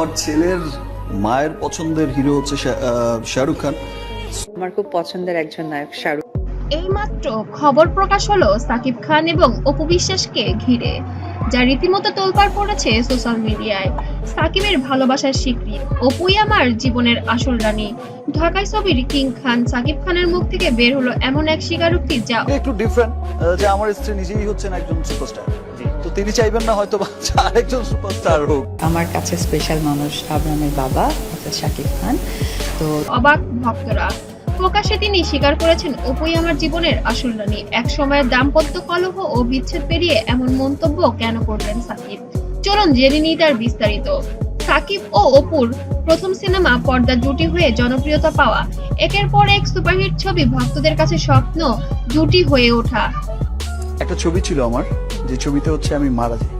আমার ছেলের মায়ের পছন্দের হিরো হচ্ছে শাহরুখ খান। আমার খুব পছন্দের একজন নায়ক শাহরুখ। এইমাত্র খবর প্রকাশ হলো সাকিব খান এবং অপু বিশ্বাসকে ঘিরে যা রীতিমতো তোলপাড় পড়েছে সোশ্যাল মিডিয়ায়। সাকিবের ভালোবাসার স্বীকৃতি অপুই আমার জীবনের আসল রানী। ঢাকায় ছবির কিং খান সাকিব খানের মুখ থেকে বের হলো এমন এক স্বীকারোক্তি যা একটু ডিফারেন্ট যে আমার স্ত্রী নিজেই হচ্ছেন একজন সুপারস্টার তো তিনি চাইবেন না হয়তো আরেকজন সুপারস্টার হোক। আমার কাছে স্পেশাল মানুষ আব্রামের বাবা অর্থাৎ শাকিব খান। তো অবাক ভক্তরা প্রকাশ্যে তিনি স্বীকার করেছেন অপুই আমার জীবনের আসল রানী। এক সময়ের দাম্পত্য কলহ ও বিচ্ছেদ পেরিয়ে এমন মন্তব্য কেন করলেন সাকিব? চলুন জেনে নিই তার বিস্তারিত। সাকিব ও অপুর প্রথম সিনেমা পর্দা জুটি হয়ে জনপ্রিয়তা পাওয়া একের পর এক সুপারহিট ছবি ভক্তদের কাছে স্বপ্ন জুটি হয়ে ওঠা। একটা ছবি ছিল আমার যে ছবিতে হচ্ছে আমি মারা যাই।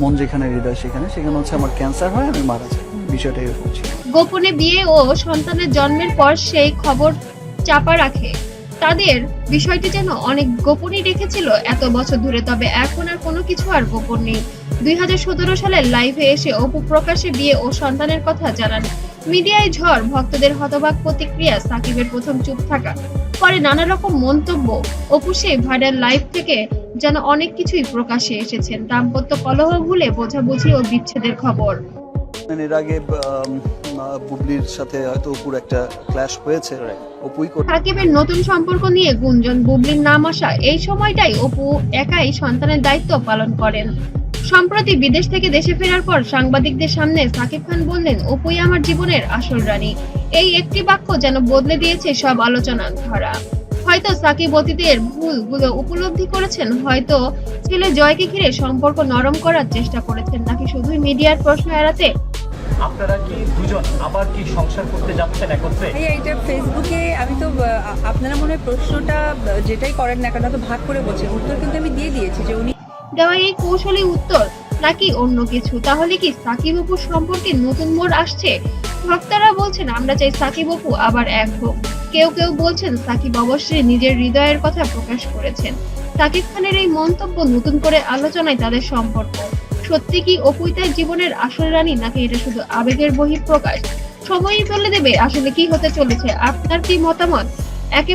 মন যেখানে হৃদয় সেখানে সেখানে হচ্ছে আমার ক্যান্সার হয় আমি মারা যাই। বিষয়টা এরকম ছিল। গোপনে বিয়ে ও সন্তানের জন্মের পর সেই খবর চাপা রাখে। তাদের বিষয়টি যেন অনেক গোপনই রেখেছিল এত বছর ধরে তবে এখন আর কোনো কিছু আর গোপন নেই। দুই সালের লাইভে এসে অপু প্রকাশে বিয়ে ও সন্তানের কথা জানান মিডিয়ায় ঝড় ভক্তদের হতবাক প্রতিক্রিয়া সাকিবের প্রথম চুপ থাকা। পরে নানা রকম মন্তব্য অপু সেই ভাইরাল লাইভ থেকে যেন অনেক কিছুই প্রকাশ্যে এসেছেন। দাম্পত্য কলহ ভুলে বোঝাবুঝি ও বিচ্ছেদের খবর। মানে এর আগে আহ, বুবলির সাথে হয়তো অপুর একটা ক্ল্যাশ হয়েছে। অপুই সাকিবের নতুন সম্পর্ক নিয়ে গুঞ্জন বুবলির নাম আসা এই সময়টাই অপু একাই সন্তানের দায়িত্ব পালন করেন। সম্প্রতি বিদেশ থেকে দেশে ফেরার পর সাংবাদিকদের সামনে সাকিব খান বললেন অপুই আমার জীবনের আসল রানী। এই একটি বাক্য যেন বদলে দিয়েছে সব আলোচনা ধরা। হয়তো সাকিব অতীতের ভুলগুলো উপলব্ধি করেছেন হয়তো ছেলে জয়কে ঘিরে সম্পর্ক নরম করার চেষ্টা করেছেন নাকি শুধুই মিডিয়ার প্রশ্ন এড়াতে? আপনারা কি দুজন আবার কি সংসার করতে যাচ্ছেন একত্রে? এটা ফেসবুকে আমি তো আপনারা মনে হয় প্রশ্নটা যেটাই করেন না কেন তো ভাগ করে বলছেন। উত্তর কিন্তু আমি দিয়ে দিয়েছি যে উনি দেওয়া এই কৌশলী উত্তর নাকি অন্য কিছু? তাহলে কি সাকিব অপুর সম্পর্কে নতুন মোড় আসছে? ভক্তরা বলছেন, আমরা চাই সাকিব অপু আবার এক হোক। কেউ কেউ বলছেন, সাকিব অবশ্যই নিজের হৃদয়ের কথা প্রকাশ করেছেন। সাকিব খানের এই মন্তব্য নতুন করে আলোচনায় তাদের সম্পর্ক। সত্যি কি অপুই তার জীবনের আসল রানী, নাকি এটা শুধু আবেগের বহিঃপ্রকাশ? সময়ই বলে দেবে আসলে কি হতে চলেছে। আপনার কি মতামত? একে